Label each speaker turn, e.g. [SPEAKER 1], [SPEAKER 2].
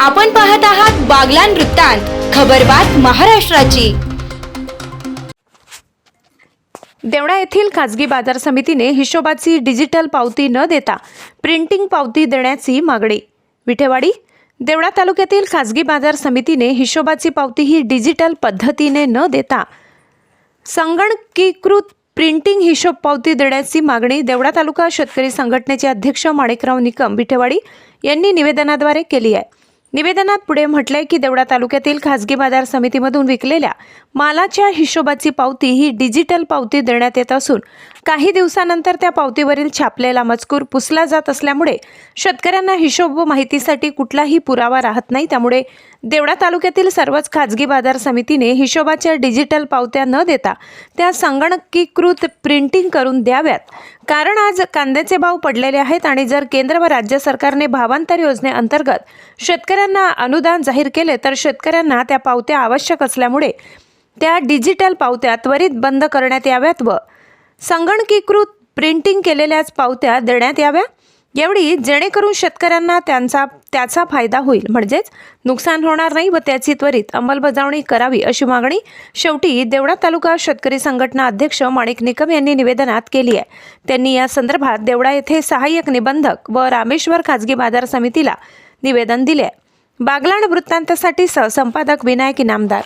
[SPEAKER 1] आपण पाहत आहात बागलान वृत्तांत खबरबात महाराष्ट्राची.
[SPEAKER 2] देवडा येथील खाजगी बाजार समितीने हिशोबाची डिजिटल पावती न देता प्रिंटिंग पावती देण्याची मागणी. विठेवाडी देवडा तालुक्यातील खाजगी बाजार समितीने हिशोबाची पावती ही डिजिटल पद्धतीने न देता संगणकीकृत प्रिंटिंग हिशोब पावती देण्याची मागणी देवडा तालुका शेतकरी संघटनेचे अध्यक्ष माणिकराव निकम विठेवाडी यांनी निवेदनाद्वारे केली आहे. निवेदनात पुढे म्हटलंय की देवडा तालुक्यातील खाजगी बाजार समितीमधून विकलेल्या मालाच्या हिशोबाची पावती ही डिजिटल पावती देण्यात येत असून काही दिवसानंतर त्या पावतीवरील छापलेला मजकूर पुसला जात असल्यामुळे शेतकऱ्यांना हिशोब व माहितीसाठी कुठलाही पुरावा राहत नाही. त्यामुळे देवडा तालुक्यातील सर्वच खाजगी बाजार समितीने हिशोबाच्या डिजिटल पावत्या न देता त्या संगणकीकृत प्रिंटिंग करून द्याव्यात. कारण आज कांद्याचे भाव पडलेले आहेत आणि जर केंद्र व राज्य सरकारने भावांतर योजनेअंतर्गत शेतकऱ्यांना अनुदान जाहीर केले तर शेतकऱ्यांना त्या पावत्या आवश्यक असल्यामुळे त्या डिजिटल पावत्या त्वरित बंद करण्यात याव्यात व संगणकीकृत प्रिंटिंग केलेल्याच पावत्या देण्यात याव्या. एवढी जेणेकरून शेतकऱ्यांना त्यांचा त्याचा फायदा होईल. म्हणजेच नुकसान होणार नाही व त्याची त्वरित अंमलबजावणी करावी अशी मागणी शेवटी देवडा तालुका शेतकरी संघटना अध्यक्ष माणिक निकम यांनी निवेदनात केली आहे. त्यांनी या संदर्भात देवडा येथे सहाय्यक निबंधक व रामेश्वर खाजगी बाजार समितीला निवेदन दिले आहे. बागलाण वृत्तांतासाठी सहसंपादक विनायक इनामदार